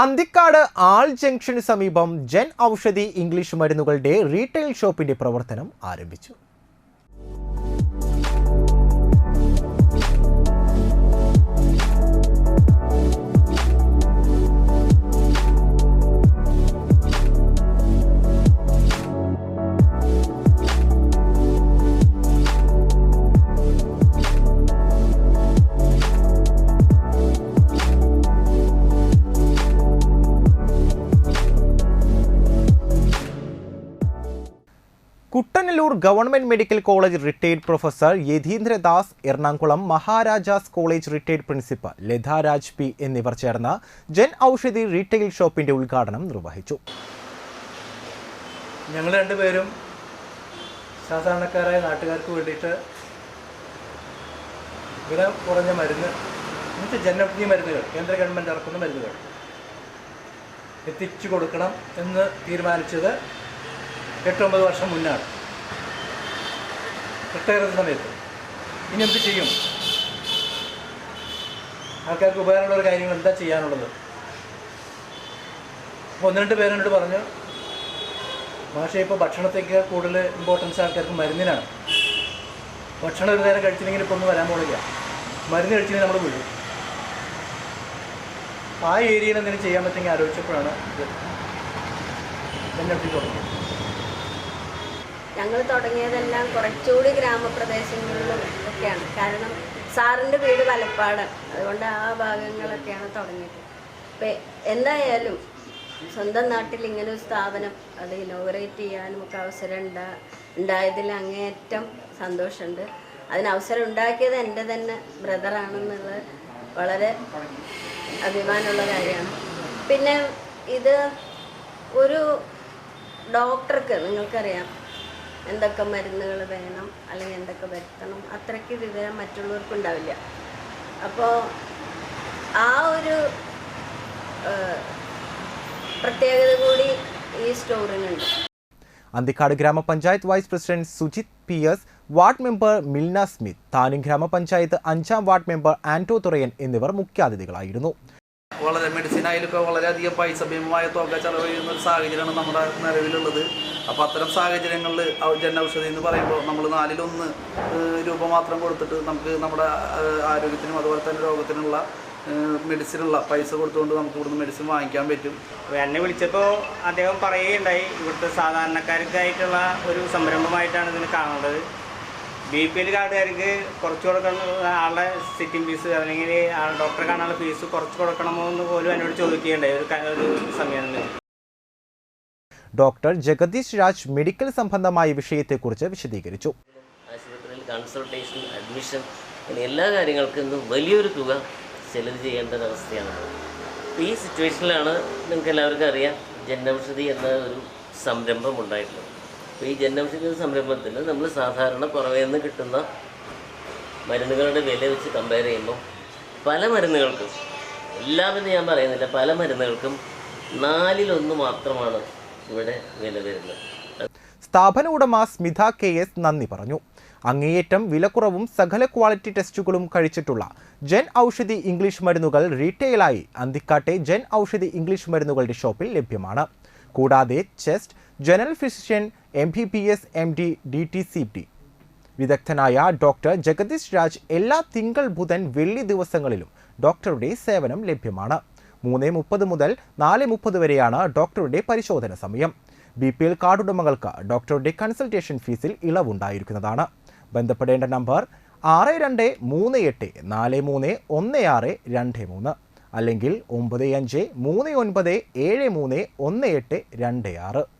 അന്തിക്കാട് ആൾ ജംഗ്ഷന് സമീപം ജൻ ഔഷധി ഇംഗ്ലീഷ് മരുന്നുകളുടെ റീറ്റെയിൽ ഷോപ്പിന്റെ പ്രവർത്തനം ആരംഭിച്ചു. Kuttanellur government medical college retired professor Yatheendradas Ernakulam Maharajas college retired principal Latha Raj P എന്നിവർ ചേർന്ന് ജൻ ഔഷധി റീറ്റെയിൽ ഷോപ്പിന്റെ ഉദ്ഘാടനം നിർവഹിച്ചു. ഞങ്ങൾ രണ്ടുപേരും സാധാരണക്കാരായ നാട്ടുകാർക്ക് വേണ്ടിയിട്ട് വില കുറഞ്ഞ മരുന്ന് എന്നുവെച്ചാൽ ജനപ്രിയ മരുന്നുകൾ കേന്ദ്ര ഗവൺമെന്റ് ഇറക്കുന്ന മരുന്നുകൾ എത്തിച്ചു കൊടുക്കണം എന്ന് തീരുമാനിച്ചത് എട്ടൊമ്പത് വർഷം മുന്നാണ്. റിട്ടയർ സമയത്ത്. ഇനി എന്ത് ചെയ്യും? ആൾക്കാർക്ക് ഉപകാരമുള്ള ഒരു കാര്യങ്ങൾ എന്താ ചെയ്യാനുള്ളത്? അപ്പോൾ ഒന്ന് രണ്ട് പേരെന്നോട് പറഞ്ഞു ഭാഷ ഇപ്പോൾ ഭക്ഷണത്തേക്ക് കൂടുതൽ ഇമ്പോർട്ടൻസ് ആൾക്കാർക്ക് മരുന്നിനാണ്. ഭക്ഷണം ഒരു നേരം കഴിച്ചില്ലെങ്കിൽ ഇപ്പോൾ ഒന്നും വരാൻ പോകില്ല മരുന്ന് കഴിച്ചില്ലെങ്കിൽ നമ്മൾ വീഴും. ആ ഏരിയയിൽ എന്തെങ്കിലും ചെയ്യാൻ പറ്റുമെങ്കിൽ ആലോചിച്ചപ്പോഴാണ് ഇത്. എന്നെ തുടങ്ങിയത്. ഞങ്ങൾ തുടങ്ങിയതെല്ലാം കുറച്ചുകൂടി ഗ്രാമപ്രദേശങ്ങളിലും ഒക്കെയാണ്. കാരണം സാറിന്റെ വീട് വലപ്പാടാണ് അതുകൊണ്ട് ആ ഭാഗങ്ങളൊക്കെയാണ് തുടങ്ങിയത്. ഇപ്പം എന്തായാലും സ്വന്തം നാട്ടിൽ ഇങ്ങനെ ഒരു സ്ഥാപനം അത് ഇനോഗ്രേറ്റ് ചെയ്യാനും ഒക്കെ അവസരം ഉണ്ടാ ഉണ്ടായതിൽ അങ്ങേയറ്റം സന്തോഷമുണ്ട്. അതിന് അവസരം ഉണ്ടാക്കിയത് എന്റെ തന്നെ ബ്രദറാണെന്നുള്ളത് വളരെ അഭിമാനമുള്ള കാര്യമാണ്. പിന്നെ ഇത് ഒരു ഡോക്ടർക്ക് നിങ്ങൾക്കറിയാം. എന്തൊക്കെ മരുന്നുകൾ വേണം അല്ലെങ്കിൽ എന്തൊക്കെ വരുത്തണം അത്രയ്ക്ക് വിവരം മറ്റുള്ളവർക്ക് ഉണ്ടാവില്ല അപ്പോൾ ആ ഒരു പ്രത്യേകത കൂടി ഈ സ്റ്റോറിനുണ്ട്. അന്തിക്കാട് ഗ്രാമപഞ്ചായത്ത് vice president Sujith P S ward member Milna Smith താനും ഗ്രാമപഞ്ചായത്ത് അഞ്ചാം വാർഡ് മെമ്പർ ആന്റോ തുറയൻ എന്നിവർ മുഖ്യാതിഥികളായിരുന്നു. വളരെ മെഡിസിനായാലൊക്കെ വളരെയധികം പൈസ ഭീമമായ തുക ചെലവ് ചെയ്യുന്ന ഒരു സാഹചര്യമാണ് നമ്മുടെ നിലവിലുള്ളത്. അപ്പോൾ അത്തരം സാഹചര്യങ്ങളിൽ ജന ഔഷധി എന്ന് പറയുമ്പോൾ നമ്മൾ നാലിലൊന്ന് രൂപ മാത്രം കൊടുത്തിട്ട് നമുക്ക് നമ്മുടെ ആരോഗ്യത്തിനും അതുപോലെ തന്നെ രോഗത്തിനുള്ള മെഡിസിനുള്ള പൈസ കൊടുത്തുകൊണ്ട് നമുക്ക് ഇവിടുന്ന് മെഡിസിൻ വാങ്ങിക്കാൻ പറ്റും. എന്നെ വിളിച്ചപ്പോൾ അദ്ദേഹം പറയുകയുണ്ടായി ഇവിടുത്തെ സാധാരണക്കാർക്കായിട്ടുള്ള ഒരു സംരംഭമായിട്ടാണ് ഇതിന് കാണുന്നത്. ബി പി എൽ കാർഡുകാർക്ക് കുറച്ച് കൊടുക്കണം ആളുടെ സിറ്റിംഗ് ഫീസ് അല്ലെങ്കിൽ ആ ഡോക്ടറെ കാണാനുള്ള ഫീസ് കുറച്ച് കൊടുക്കണമോ എന്ന് പോലും എന്നോട് ചോദിക്കുകയുണ്ടായി. ഒരു ഒരു സമയങ്ങളിൽ ഡോക്ടർ ജഗദീഷ് രാജ് മെഡിക്കൽ സംബന്ധമായ വിഷയത്തെക്കുറിച്ച് വിശദീകരിച്ചു. ആശുപത്രിയിൽ കൺസൾട്ടേഷൻ അഡ്മിഷൻ അങ്ങനെ എല്ലാ കാര്യങ്ങൾക്കും ഇന്ന് വലിയൊരു തുക ചെലവ് ചെയ്യേണ്ട ഒരു അവസ്ഥയാണ്. അപ്പോൾ ഈ സിറ്റുവേഷനിലാണ് നിങ്ങൾക്ക് എല്ലാവർക്കും അറിയാം ജനൌഷധി എന്ന ഒരു സംരംഭം ഉണ്ടായിട്ടുള്ളത്. അപ്പോൾ ഈ ജനൌഷധി സംരംഭത്തിൽ നമ്മൾ സാധാരണ പുറമേ നിന്ന് കിട്ടുന്ന മരുന്നുകളുടെ വില വെച്ച് കമ്പയർ ചെയ്യുമ്പോൾ പല മരുന്നുകൾക്കും എല്ലാവരും ഞാൻ പറയുന്നില്ല പല മരുന്നുകൾക്കും നാലിലൊന്ന് മാത്രമാണ് ഇവിടെ വില വരുന്നത്. സ്ഥാപന ഉടമ സ്മിത കെ എസ് നന്ദി പറഞ്ഞു. അങ്ങേയറ്റം വിലക്കുറവും സകല ക്വാളിറ്റി ടെസ്റ്റുകളും കഴിച്ചിട്ടുള്ള ജൻ ഔഷധി ഇംഗ്ലീഷ് മരുന്നുകൾ റീറ്റെയിലായി അന്തിക്കാട്ടെ ജൻ ഔഷധി ഇംഗ്ലീഷ് മരുന്നുകളുടെ ഷോപ്പിൽ ലഭ്യമാണ്. കൂടാതെ chest general physician M B B S M D D T C D വിദഗ്ധനായ ഡോക്ടർ ജഗദീഷ് രാജ് എല്ലാ തിങ്കൾ ബുധൻ വെള്ളി ദിവസങ്ങളിലും ഡോക്ടറുടെ സേവനം ലഭ്യമാണ്. മൂന്ന് മുപ്പത് മുതൽ നാല് മുപ്പത് വരെയാണ് ഡോക്ടറുടെ പരിശോധന സമയം. ബി പി എൽ കാർഡ് ഉടമകൾക്ക് ഡോക്ടറുടെ കൺസൾട്ടേഷൻ ഫീസിൽ ഇളവുണ്ടായിരിക്കുന്നതാണ്. ബന്ധപ്പെടേണ്ട നമ്പർ ആറ് രണ്ട് മൂന്ന് എട്ട് നാല് മൂന്ന് ഒന്ന് ആറ് രണ്ട് മൂന്ന്. അല്ലെങ്കിൽ ഒമ്പത് അഞ്ച് മൂന്ന് ഒൻപത് ഏഴ് മൂന്ന് ഒന്ന് എട്ട് രണ്ട് ആറ്.